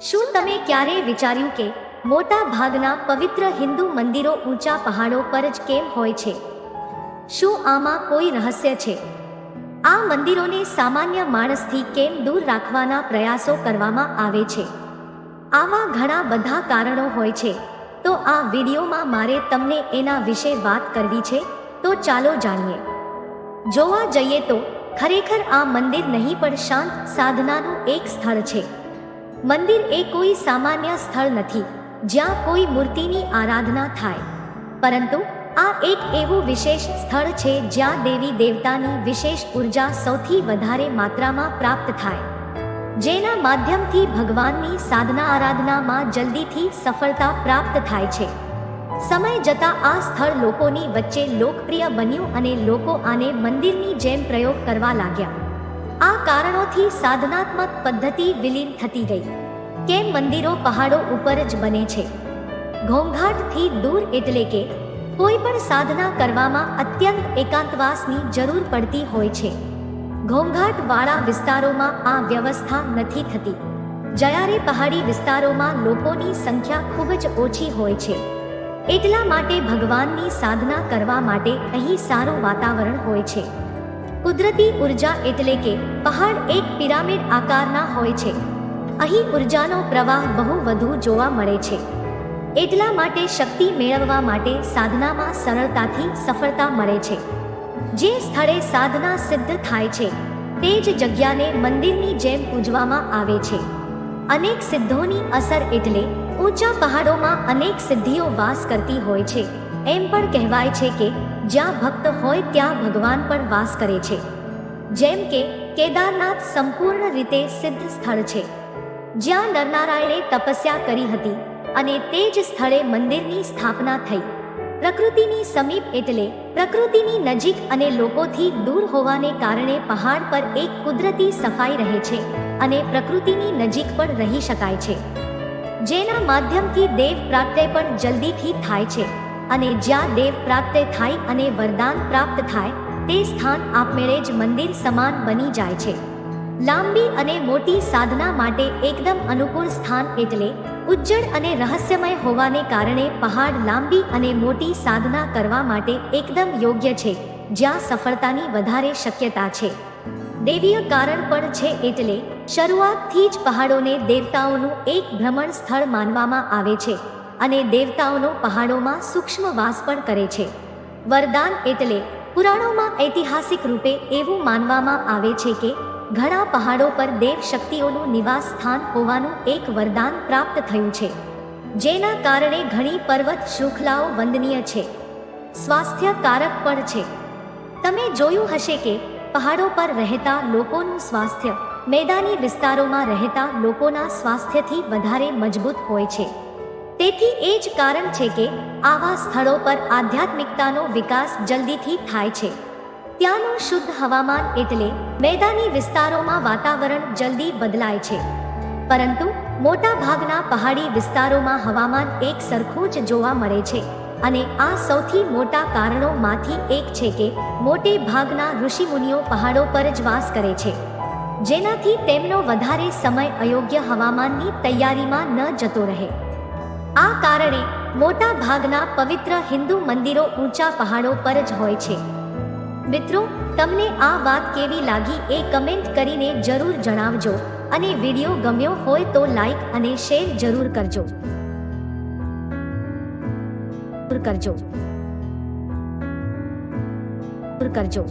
શું તમે ક્યારેય વિચાર્યું કે મોટા ભાગના પવિત્ર હિન્દુ મંદિરો ઊંચા પહાડો પર જ કેમ હોય છે? શું આમાં કોઈ રહસ્ય છે? આ મંદિરોને સામાન્ય માણસથી કેમ દૂર રાખવાના પ્રયાસો કરવામાં આવે છે? આવા ઘણા બધા કારણો હોય છે. તો આ વિડીયોમાં મારે તમને એના વિશે વાત કરવી છે, તો ચાલો જાણીએ. જોવા જઈએ તો ખરેખર આ મંદિર નહીં પણ શાંત સાધનાનું એક સ્થળ છે. મંદિર એ કોઈ સામાન્ય સ્થળ નથી, જ્યાં કોઈ મૂર્તિની આરાધના થાય. પરંતુ આ એક એવું વિશેષ સ્થળ છે જ્યાં દેવી દેવતાની વિશેષ ઊર્જા સૌથી વધારે માત્રામાં પ્રાપ્ત થાય. જેના માધ્યમથી ભગવાનની સાધના આરાધનામાં જલ્દીથી સફળતા પ્રાપ્ત થાય છે. સમય જતાં આ સ્થળ લોકોની વચ્ચે લોકપ્રિય બન્યું અને લોકો આને મંદિરની જેમ પ્રયોગ કરવા લાગ્યા. આ કારણોથી સાધનાત્મક પદ્ધતિ વિલીન થતી ગઈ. કેમ મંદિરો પહાડો ઉપર જ બને છે? ઘોંઘાટથી દૂર એટલે કે કોઈ પણ સાધના કરવામાં અત્યંત એકાંતવાસની જરૂર પડતી હોય છે. ઘોંઘાટવાળા વિસ્તારોમાં આ વ્યવસ્થા નથી થતી. જ્યારે પહાડી વિસ્તારોમાં લોકોની સંખ્યા ખૂબ જ ઓછી હોય છે. એટલા માટે ભગવાનની સાધના કરવા માટે અહીં સારું વાતાવરણ હોય છે. કુદરતી ઊર્જા એટલે કે પહાડ એક પિરામિડ આકારના હોય છે. અહીં ઉર્જાનો પ્રવાહ બહુ વધુ જોવા મળે છે. એટલા માટે શક્તિ મેળવવા માટે સાધનામાં સરળતાથી સફળતા મળે છે. જે સ્થળે સાધના સિદ્ધ થાય છે, તે જ જગ્યાને મંદિરની જેમ પૂજવામાં આવે છે. અનેક સિદ્ધોની અસર એટલે ઊંચા પહાડોમાં અનેક સિદ્ધિઓ વાસ કરતી હોય છે. એમ પણ કહેવાય છે કે જ્યાં ભક્ત હોય ત્યાં ભગવાન પણ વાસ કરે છે. જેમ કે કેદારનાથ સંપૂર્ણ રીતે સિદ્ધ સ્થળ છે. જ્યાં નરનારાયણે તપસ્યા કરી હતી અને તે જ સ્થળે મંદિરની સ્થાપના થઈ. પ્રકૃતિની સમીપ એટલે પ્રકૃતિની નજીક અને લોકોથી દૂર હોવાને કારણે પહાડ પર એક કુદરતી સફાઈ રહે છે અને પ્રકૃતિની નજીક પણ રહી શકાય છે. જેના માધ્યમથી દેવ પ્રાપ્તિ પણ જલ્દીથી થાય છે. અને જ્યાં દેવ પ્રાપ્ત થાય અને વરદાન પ્રાપ્ત થાય, તે સ્થાન આપમેળે જ મંદિર સમાન બની જાય છે. લાંબી અને મોટી સાધના માટે એકદમ અનુકૂળ સ્થાન એટલે ઉજ્જડ અને રહસ્યમય હોવાને કારણે પહાડ લાંબી અને મોટી સાધના કરવા માટે એકદમ યોગ્ય છે, જ્યાં સફળતાની વધારે શક્યતા છે. દેવીય કારણ પણ છે એટલે શરૂઆતથી જ પહાડોને દેવતાઓનું એક ભ્રમણ સ્થળ માનવામાં આવે છે. અને દેવતાઓનો પહાડોમાં સૂક્ષ્મ વાસ પણ કરે છે. વરદાન એટલે પુરાણોમાં ઐતિહાસિક રૂપે એવું માનવામાં આવે છે કે ઘણા પહાડો પર દેવ શક્તિઓનું નિવાસ સ્થાન હોવાનું એક વરદાન પ્રાપ્ત થયું છે. જેના કારણે ઘણી પર્વત શૃંખલાઓ વંદનીય છે. સ્વાસ્થ્ય કારક પણ છે. તમે જોયું હશે કે પહાડો પર રહેતા લોકોનું સ્વાસ્થ્ય મેદાની વિસ્તારોમાં રહેતા લોકોના સ્વાસ્થ્યથી વધારે મજબૂત હોય છે. તેથી એ જ કારણ છે કે આવા સ્થળો પર આધ્યાત્મિકતાનો વિકાસ જલ્દીથી થાય છે. ત્યાંનું શુદ્ધ હવામાન એટલે મેદાની વિસ્તારોમાં વાતાવરણ જલ્દી બદલાય છે. પરંતુ મોટા ભાગના પહાડી વિસ્તારોમાં હવામાન એક સરખું જ જોવા મળે છે અને આ સૌથી મોટા કારણોમાંથી એક છે કે મોટે ભાગના ઋષિમુનિઓ પહાડો પર જ વાસ કરે છે. જેનાથી તેમનો વધારે સમય અયોગ્ય હવામાનની તૈયારીમાં ન જતો રહે. આ કારણે મોટા ભાગના પવિત્ર હિન્દુ મંદિરો ઊંચા પહાડો પર જ હોય છે. મિત્રો, તમને આ વાત કેવી લાગી એ કમેન્ટ કરીને જરૂર જણાવજો અને વીડિયો ગમ્યો હોય તો લાઈક અને શેર જરૂર કરજો. કરજો. કરજો.